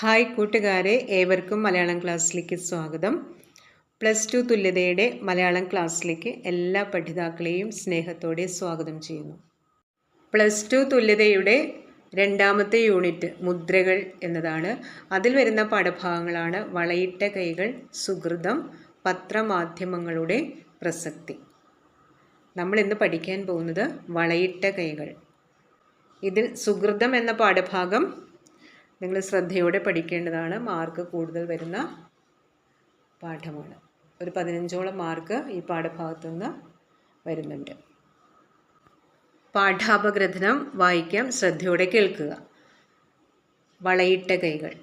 Hi കൂട്ടുകാരെ ഏവർക്കും മലയാളം ക്ലാസ്സിലേക്ക് സ്വാഗതം. പ്ലസ് ടു തുല്യതയുടെ മലയാളം ക്ലാസ്സിലേക്ക് എല്ലാ പഠിതാക്കളെയും സ്നേഹത്തോടെ സ്വാഗതം ചെയ്യുന്നു. പ്ലസ് ടു തുല്യതയുടെ രണ്ടാമത്തെ യൂണിറ്റ് മുദ്രകൾ എന്നതാണ്. അതിൽ വരുന്ന പാഠഭാഗങ്ങളാണ് വളയിട്ട കൈകൾ സുഹൃതം പത്രമാധ്യമങ്ങളുടെ പ്രസക്തി. നമ്മൾ ഇന്ന് പഠിക്കാൻ പോകുന്നത് വളയിട്ട കൈകൾ. ഇതിൽ സുഹൃതം എന്ന പാഠഭാഗം നിങ്ങൾ ശ്രദ്ധയോടെ പഠിക്കേണ്ടതാണ് മാർക്ക് കൂടുതൽ വരുന്ന പാഠമാണ്. ഒരു പതിനഞ്ചോളം മാർക്ക് ഈ പാഠഭാഗത്തു നിന്ന് വരുന്നുണ്ട്. പാഠാപഗ്രഥനം വായിക്കാം ശ്രദ്ധയോടെ കേൾക്കുക. വളയിട്ട കൈകൾ.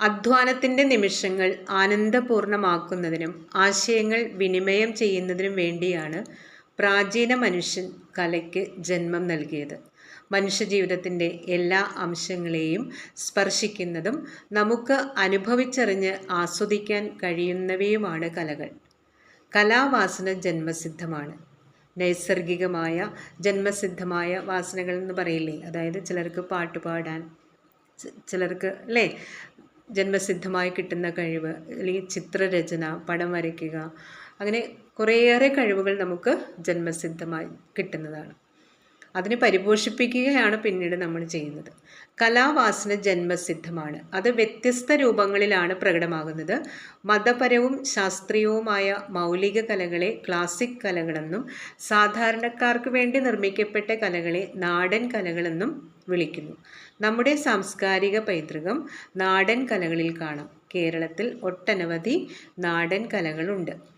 അധ്വാനത്തിന്റെ നിമിഷങ്ങൾ ആനന്ദപൂർണമാക്കുന്നതിനും ആശയങ്ങൾ വിനിമയം ചെയ്യുന്നതിനും വേണ്ടിയാണ് പ്രാചീന മനുഷ്യൻ കലയ്ക്ക് ജന്മം നൽകിയത്. മനുഷ്യജീവിതത്തിന്റെ എല്ലാ അംശങ്ങളെയും സ്പർശിക്കുന്നതും നമുക്ക് അനുഭവിച്ചറിഞ്ഞ് ആസ്വദിക്കാൻ കഴിയുന്നവയുമാണ് കലകൾ. കലാവാസന ജന്മസിദ്ധമാണ്. നൈസർഗികമായ ജന്മസിദ്ധമായ വാസനകൾ എന്ന് പറയില്ലേ? അതായത് ചിലർക്ക് പാട്ട് പാടാൻ ചിലർക്ക് അല്ലേ? ജന്മസിദ്ധമായി കിട്ടുന്ന കഴിവ് അല്ലെങ്കിൽ ചിത്രരചന പടം വരയ്ക്കുക അങ്ങനെ കുറേയേറെ കഴിവുകൾ നമുക്ക് ജന്മസിദ്ധമായി കിട്ടുന്നതാണ്. അതിനെ പരിപോഷിപ്പിക്കുകയാണ് പിന്നീട് നമ്മൾ ചെയ്യുന്നത്. കലാവാസന ജന്മസിദ്ധമാണ്. അത് വ്യത്യസ്ത രൂപങ്ങളിലാണ് പ്രകടമാകുന്നത്. മതപരവും ശാസ്ത്രീയവുമായ മൗലിക കലകളെ ക്ലാസിക് കലകളെന്നും സാധാരണക്കാർക്ക് വേണ്ടി നിർമ്മിക്കപ്പെട്ട കലകളെ നാടൻ കലകളെന്നും വിളിക്കുന്നു. നമ്മുടെ സാംസ്കാരിക പൈതൃകം നാടൻ കലകളിൽ കാണാം. കേരളത്തിൽ ഒട്ടനവധി നാടൻ കലകളുണ്ട്.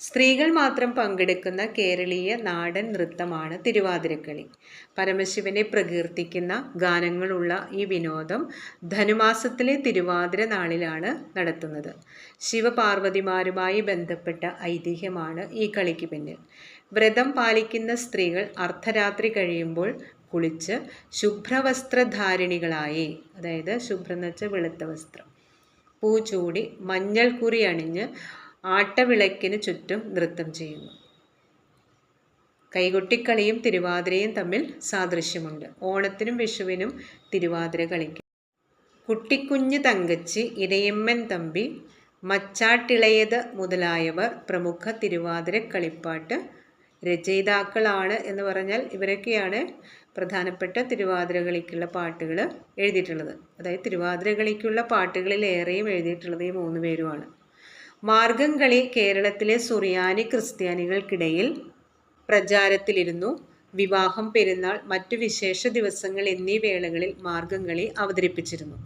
സ്ത്രീകൾ മാത്രം പങ്കെടുക്കുന്ന കേരളീയ നാടൻ നൃത്തമാണ് തിരുവാതിരക്കളി. പരമശിവനെ പ്രകീർത്തിക്കുന്ന ഗാനങ്ങളുള്ള ഈ വിനോദം ധനുമാസത്തിലെ തിരുവാതിര നാളിലാണ് നടത്തുന്നത്. ശിവപാർവതിമാരുമായി ബന്ധപ്പെട്ട ഐതിഹ്യമാണ് ഈ കളിക്ക് പിന്നിൽ. വ്രതം പാലിക്കുന്ന സ്ത്രീകൾ അർദ്ധരാത്രി കഴിയുമ്പോൾ കുളിച്ച് ശുഭ്രവസ്ത്രധാരിണികളായി അതായത് ശുഭ്രം എന്ന് വെളുത്ത വസ്ത്രം പൂ ചൂടി മഞ്ഞൾ കുറി അണിഞ്ഞ് ആട്ടവിളക്കിന് ചുറ്റും നൃത്തം ചെയ്യുന്നു. കൈകൊട്ടിക്കളിയും തിരുവാതിരയും തമ്മിൽ സാദൃശ്യമുണ്ട്. ഓണത്തിനും വിഷുവിനും തിരുവാതിര കളിക്കും. കുട്ടിക്കുഞ്ഞ് തങ്കച്ചി ഇരയമ്മൻ തമ്പി മച്ചാട്ടിളയത് മുതലായവർ പ്രമുഖ തിരുവാതിര കളിപ്പാട്ട് രചയിതാക്കളാണ് എന്ന് പറഞ്ഞാൽ ഇവരൊക്കെയാണ് പ്രധാനപ്പെട്ട തിരുവാതിര കളിക്കുള്ള പാട്ടുകൾ എഴുതിയിട്ടുള്ളത്. അതായത് തിരുവാതിര കളിക്കുള്ള പാട്ടുകളിലേറെയും എഴുതിയിട്ടുള്ളത് ഈ മൂന്ന് പേരുമാണ്. മാർഗം കളി കേരളത്തിലെ സുറിയാനി ക്രിസ്ത്യാനികൾക്കിടയിൽ പ്രചാരത്തിലിരുന്നു. വിവാഹം പെരുന്നാൾ മറ്റു വിശേഷ ദിവസങ്ങൾ എന്നീ വേളകളിൽ മാർഗം കളി അവതരിപ്പിച്ചിരുന്നു.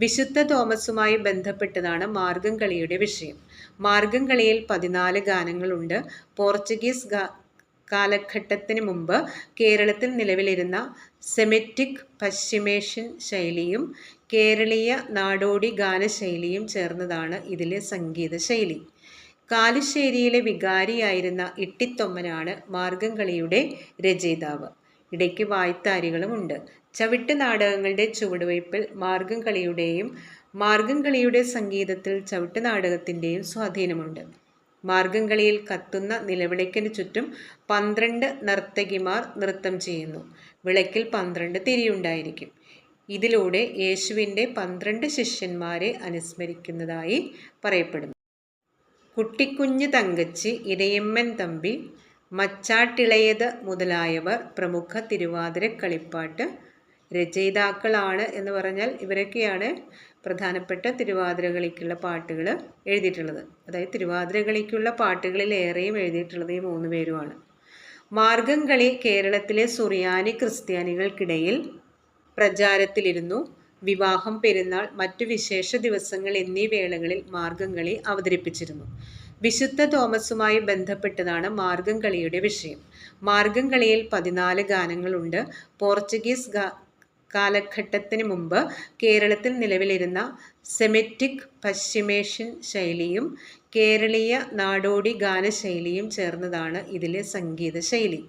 വിശുദ്ധ തോമസുമായി ബന്ധപ്പെട്ടതാണ് മാർഗം കളിയുടെ വിഷയം. മാർഗം കളിയിൽ പതിനാല് ഗാനങ്ങളുണ്ട്. പോർച്ചുഗീസ് കാലഘട്ടത്തിന് മുമ്പ് കേരളത്തിൽ നിലവിലിരുന്ന സെമെറ്റിക് പശ്ചിമേഷ്യൻ ശൈലിയും കേരളീയ നാടോടി ഗാനശൈലിയും ചേർന്നതാണ് ഇതിലെ സംഗീത ശൈലി കാലുശ്ശേരിയിലെ വികാരിയായിരുന്ന ഇട്ടിത്തൊമ്മനാണ് മാർഗംകളിയുടെ രചയിതാവ്. ഇടയ്ക്ക് വായ്ത്താരികളുമുണ്ട് ചവിട്ട് നാടകങ്ങളുടെ ചുവടുവയ്പിൽ മാർഗംകളിയുടെയും മാർഗംകളിയുടെ സംഗീതത്തിൽ ചവിട്ട് നാടകത്തിന്റെയും സ്വാധീനമുണ്ട്. മാർഗംകളിയിൽ കത്തുന്ന നിലവിളക്കിന് ചുറ്റും പന്ത്രണ്ട് നർത്തകിമാർ നൃത്തം ചെയ്യുന്നു. വിളക്കിൽ പന്ത്രണ്ട് തിരിയുണ്ടായിരിക്കും. ഇതിലൂടെ യേശുവിന്റെ പന്ത്രണ്ട് ശിഷ്യന്മാരെ അനുസ്മരിക്കുന്നതായി പറയപ്പെടുന്നു. കുട്ടിക്കുഞ്ഞ് തങ്കച്ചി ഇരയമ്മൻ തമ്പി മച്ചാട്ടിളയത് മുതലായവർ പ്രമുഖ തിരുവാതിര കളിപ്പാട്ട് രചയിതാക്കളാണ് എന്ന് പറഞ്ഞാൽ ഇവരൊക്കെയാണ് പ്രധാനപ്പെട്ട തിരുവാതിരകളിക്കുള്ള പാട്ടുകൾ എഴുതിയിട്ടുള്ളത്. അതായത് തിരുവാതിരകളിക്കുള്ള പാട്ടുകളിൽ ഏറെയും എഴുതിയിട്ടുള്ളത് ഈ മൂന്ന് പേരുമാണ്. മാർഗം കളി കേരളത്തിലെ സുറിയാനി ക്രിസ്ത്യാനികൾക്കിടയിൽ പ്രചാരത്തിലിരുന്നു. വിവാഹം പെരുന്നാൾ മറ്റു വിശേഷ ദിവസങ്ങൾ എന്നീ വേളകളിൽ മാർഗം കളി അവതരിപ്പിച്ചിരുന്നു. വിശുദ്ധ തോമസുമായി ബന്ധപ്പെട്ടതാണ് മാർഗം കളിയുടെ വിഷയം. മാർഗം കളിയിൽ പതിനാല് ഗാനങ്ങളുണ്ട്. പോർച്ചുഗീസ് കാലഘട്ടത്തിന് മുമ്പ് കേരളത്തിൽ നിലവിലിരുന്ന സെമെറ്റിക് പശ്ചിമേഷ്യൻ ശൈലിയും കേരളീയ നാടോടി ഗാനശൈലിയും ചേർന്നതാണ് ഇതിലെ സംഗീത ശൈലി.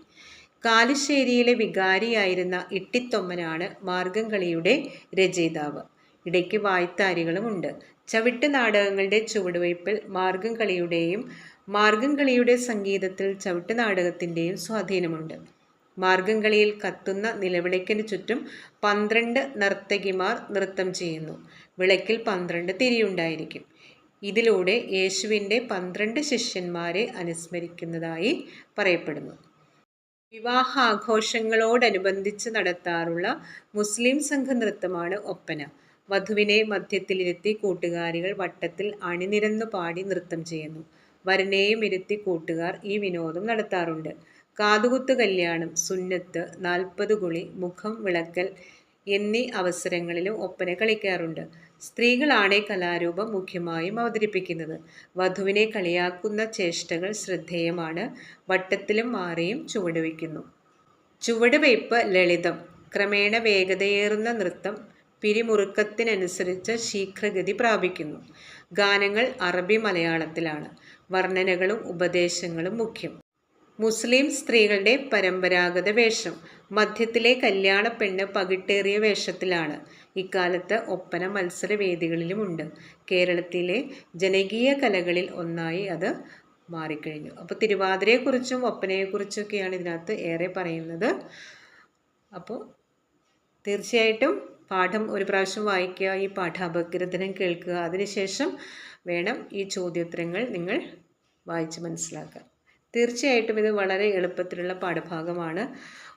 കാലിശ്ശേരിയിലെ വികാരിയായിരുന്ന ഇട്ടിത്തൊമ്മനാണ് മാർഗംകളിയുടെ രചയിതാവ്. ഇടയ്ക്ക് വായ്ത്താരികളുമുണ്ട്. ചവിട്ട് നാടകങ്ങളുടെ ചുവടുവയ്പിൽ മാർഗംകളിയുടെയും മാർഗംകളിയുടെ സംഗീതത്തിൽ ചവിട്ട് നാടകത്തിന്റെയും സ്വാധീനമുണ്ട്. മാർഗംകളിയിൽ കത്തുന്ന നിലവിളക്കിന് ചുറ്റും പന്ത്രണ്ട് നർത്തകിമാർ നൃത്തം ചെയ്യുന്നു. വിളക്കിൽ പന്ത്രണ്ട് തിരിയുണ്ടായിരിക്കും. ഇതിലൂടെ യേശുവിന്റെ പന്ത്രണ്ട് ശിഷ്യന്മാരെ അനുസ്മരിക്കുന്നതായി പറയപ്പെടുന്നു. വിവാഹാഘോഷങ്ങളോടനുബന്ധിച്ച് നടത്താറുള്ള മുസ്ലിം സംഘ നൃത്തമാണ് ഒപ്പന. വധുവിനെ മധ്യത്തിലിരുത്തി കൂട്ടുകാരികൾ വട്ടത്തിൽ അണിനിരന്നു പാടി നൃത്തം ചെയ്യുന്നു. വരനെയും ഇരുത്തി കൂട്ടുകാർ ഈ വിനോദം നടത്താറുണ്ട്. കാതുകുത്ത് കല്യാണം സുന്നത്ത് നാൽപ്പത് കുളി മുഖം വിളക്കൽ എന്നീ അവസരങ്ങളിലും ഒപ്പന കളിക്കാറുണ്ട്. സ്ത്രീകളാണ് കലാരൂപം മുഖ്യമായും അവതരിപ്പിക്കുന്നത്. വധുവിനെ കളിയാക്കുന്ന ചേഷ്ടകൾ ശ്രദ്ധേയമാണ്. വട്ടത്തിലും മാറിയും ചുവടുവയ്ക്കുന്നു. ചുവടുവയ്പ്പ് ലളിതം. ക്രമേണ വേഗതയേറുന്ന നൃത്തം പിരിമുറുക്കത്തിനനുസരിച്ച് ശീഘ്രഗതി പ്രാപിക്കുന്നു. ഗാനങ്ങൾ അറബി മലയാളത്തിലാണ്. വർണനകളും ഉപദേശങ്ങളും മുഖ്യം. മുസ്ലിം സ്ത്രീകളുടെ പരമ്പരാഗത വേഷം മധ്യത്തിലെ കല്യാണ പെണ്ണ് പകിട്ടേറിയ വേഷത്തിലാണ്. ഇക്കാലത്ത് ഒപ്പന മത്സരവേദികളിലുമുണ്ട്. കേരളത്തിലെ ജനകീയ കലകളിൽ ഒന്നായി അത് മാറിക്കഴിഞ്ഞു. അപ്പോൾ തിരുവാതിരയെക്കുറിച്ചും ഒപ്പനയെക്കുറിച്ചൊക്കെയാണ് ഇതിനകത്ത് ഏറെ പറയുന്നത്. അപ്പോൾ തീർച്ചയായിട്ടും പാഠം ഒരു പ്രാവശ്യം വായിക്കുക ഈ പാഠാപഗ്രഥനം കേൾക്കുക. അതിനുശേഷം വേണം ഈ ചോദ്യോത്തരങ്ങൾ നിങ്ങൾ വായിച്ച് മനസ്സിലാക്കുക തീർച്ചയായിട്ടും ഇത് വളരെ എളുപ്പത്തിലുള്ള പാഠഭാഗമാണ്.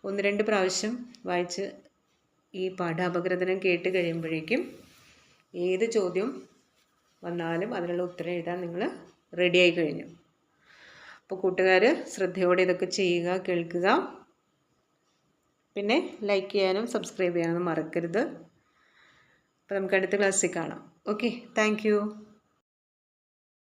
ഒന്ന് രണ്ട് പ്രാവശ്യം വായിച്ച് ഈ പാഠാപഗ്രഥനം കേട്ട് കഴിയുമ്പോഴേക്കും ഏത് ചോദ്യം വന്നാലും അതിനുള്ള ഉത്തരം എഴുതാൻ നിങ്ങൾ റെഡിയായി കഴിഞ്ഞു. അപ്പോൾ കൂട്ടുകാർ ശ്രദ്ധയോടെ ഇതൊക്കെ ചെയ്യുക കേൾക്കുക. പിന്നെ ലൈക്ക് ചെയ്യാനും സബ്സ്ക്രൈബ് ചെയ്യാനും മറക്കരുത്. അപ്പോൾ നമുക്ക് അടുത്ത ക്ലാസ്സിൽ കാണാം. Okay thank